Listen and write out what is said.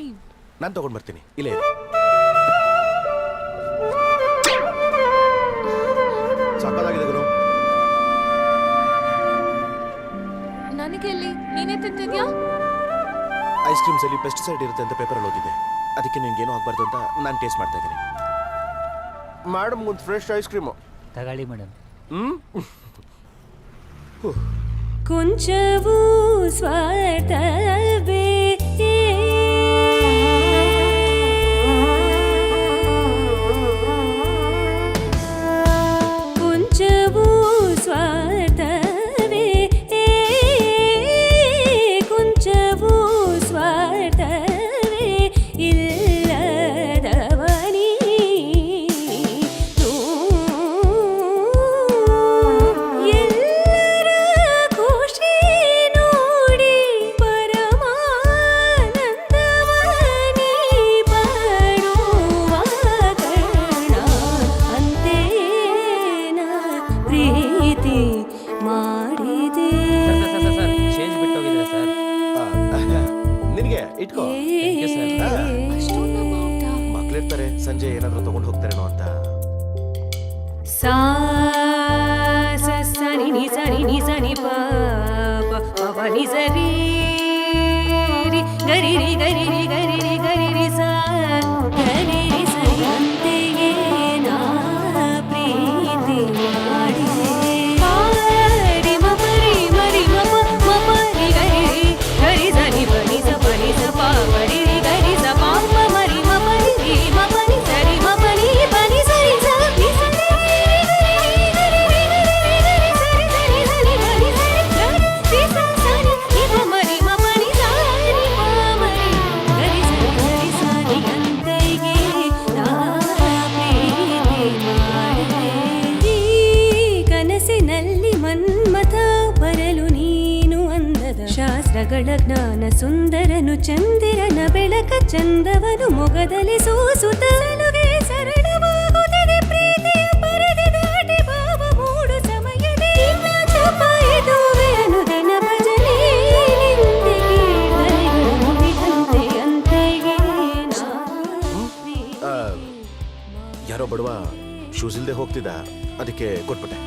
Cream ನಾನು ತಗೊಂಡು ಬರ್ತೀನಿ. ಇಲ್ಲೇ ಇರು. ಗುರು. ನನಗೆಲ್ಲಿ? ನೀನೇ ತಿಂತಿದ್ಯಾ? ಐಸ್ ಕ್ರೀಮ್ಸ್ ಅಲ್ಲಿ ಪೆಸ್ಟಿಸೈಡ್ ಇರುತ್ತೆ ಅಂತ ಪೇಪರ್ ಓದಿದೆ ಅದಕ್ಕೆ ನಿನ್ಗೇನು ಆಗ್ಬಾರ್ದು ಅಂತ ನಾನು ಟೇಸ್ಟ್ ಮಾಡ್ತಾ ಇದ್ದೀನಿ. ಮೇಡಮ್ ಒಂದು ಫ್ರೆಶ್ ಐಸ್ ಕ್ರೀಮು ತಗೊಳ್ಳಿ ಮೇಡಮ್ ಕೊಂಚವೂ ಬೇ ನಿನ್ಗೆ ಇಟ್ಕೋ ಮಕ್ಳಿರ್ತಾರೆ ಸಂಜೆ ಏನಾದ್ರೂ ತಗೊಂಡು ಹೋಗ್ತಾರೇನೋ ಅಂತ ಸಾ ಸನಿ ನಿ ಸನಿ ನಿ ಸನಿ ಪಾಪ ಪವ ನಿ ಸರಿ ಗರಿ ರಿ ಗರಿ ಗಳ ಜ್ಞಾನ ಸುಂದರನು ಚಂದಿರನ ಬೆಳಕ ಚಂದವನು ಮೊಗದಲ್ಲಿ ಸೂಸುತ್ತ ಯಾರೋ ಬಡವ ಶೂಸ್ ಇಲ್ಲದೆ ಹೋಗ್ತಿದ್ದ, ಅದಕ್ಕೆ ಕೊಟ್ಬಿಟ್ಟೆ.